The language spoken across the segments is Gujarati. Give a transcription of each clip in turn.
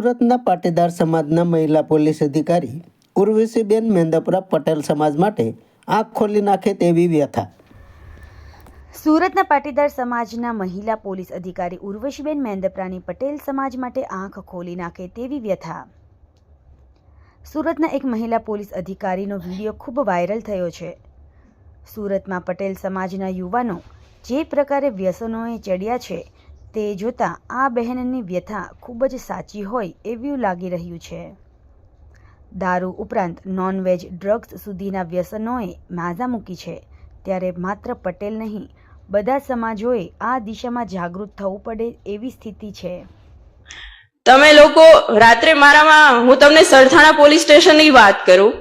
સુરતના પાટીદાર સમાજના મહિલા પોલીસ અધિકારી ઉર્વશીબેન મેંદપરા પટેલ સમાજ માટે આંખ ખોલી નાખે તેવી વ્યથા. સુરતના પાટીદાર સમાજના મહિલા પોલીસ અધિકારી ઉર્વશીબેન મેંદપરાની પટેલ સમાજ માટે આંખ ખોલી નાખે તેવી વ્યથા. સુરતના એક મહિલા પોલીસ અધિકારીનો વીડિયો ખૂબ વાયરલ થયો છે. સુરતમાં પટેલ સમાજના યુવાનો જે પ્રકારે વ્યસનોએ ચડ્યા છે તે જોતાં આ બહેનની વ્યથા ખૂબ જ સાચી હોય એવું લાગી રહ્યું છે. દારૂ ઉપરાંત નોનવેજ ડ્રગ્સ સુધીના વ્યસનોએ માઝા મૂકી છે. ત્યારે માત્ર પટેલ નહીં, બધા સમાજોએ આ દિશામાં જાગૃત થવું પડે એવી સ્થિતિ છે. તમે લોકો, રાત્રે મારામાં, હું તમને સરથાણા પોલીસ સ્ટેશનની વાત કરું.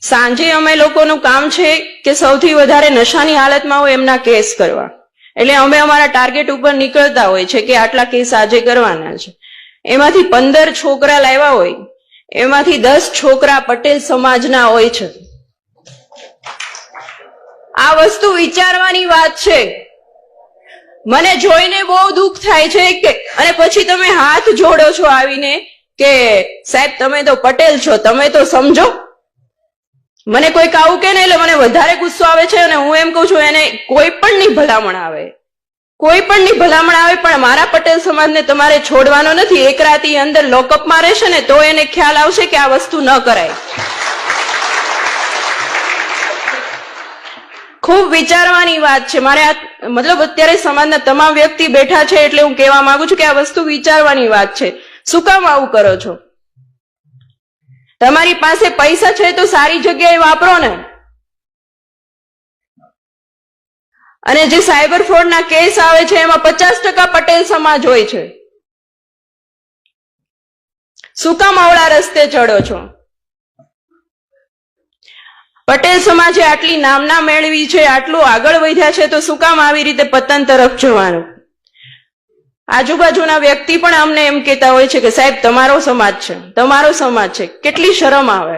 સાંજે અમે લોકોનું કામ છે કે સૌથી વધારે નશાની હાલતમાં હોય એમના કેસ કરવા. એટલે અમે અમારા ટાર્ગેટ ઉપર નીકળતા હોય છે કે આટલા કેસ આજે કરવાના છે. એમાંથી પંદર છોકરા લાવ્યા હોય, એમાંથી દસ છોકરા પટેલ સમાજના હોય છે. આ વસ્તુ વિચારવાની વાત છે. મને જોઈને બહુ દુઃખ થાય છે કે, અને પછી તમે હાથ જોડો છો આવીને કે સાહેબ તમે તો પટેલ છો, તમે તો સમજો. મને કોઈક આવું કે ને એટલે મને વધારે ગુસ્સો આવે છે અને હું એમ કહું છું, એને કોઈ પણ ની ભલામણ આવે. કોઈ પણ ની ભલામણ આવે, પણ મારા પટેલ સમાજને તમારે છોડવાનો નથી. એક રાતી અંદર લોકઅપમાં રહેશે ને, તો એને ખ્યાલ આવશે કે આ વસ્તુ ન કરાય. ખૂબ વિચારવાની વાત છે. મારે આ મતલબ અત્યારે સમાજના તમામ વ્યક્તિ બેઠા છે એટલે હું કહેવા માંગુ છું કે આ વસ્તુ વિચારવાની વાત છે. શું કામ આવું કરો છો? તમારી પાસે પૈસા છે તો સારી જગ્યાએ વાપરો ને. અને જે સાયબર ફ્રોડના કેસ આવે છે, એમાં પચાસ ટકા પટેલ સમાજ હોય છે. શું કામ અવળા રસ્તે ચડો છો? પટેલ સમાજે આટલી નામના મેળવી છે, આટલું આગળ વધ્યા છે, તો શું કામ આવી રીતે પતન તરફ જવાનું? આજુબાજુના વ્યક્તિ પણ અમને એમ કહેતા હોય છે કે સાહેબ તમારો સમાજ છે તમારો સમાજ છે કેટલી શરમ આવે.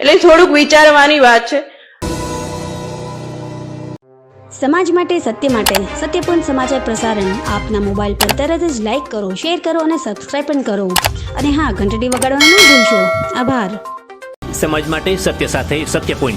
એટલે થોડુંક વિચારવાની વાત છે. સમાજ માટે સત્ય માટે સત્યપૂર્ણ સમાચાર પ્રસારણ આપના મોબાઈલ પર તરત જ લાઈક કરો શેર કરો અને સબસ્ક્રાઈબ પણ કરો. અને હા ઘંટડી વગાડવાનું ન ભૂલશો. આભાર. સમાજ માટે સત્ય સાથે સત્યપુંજ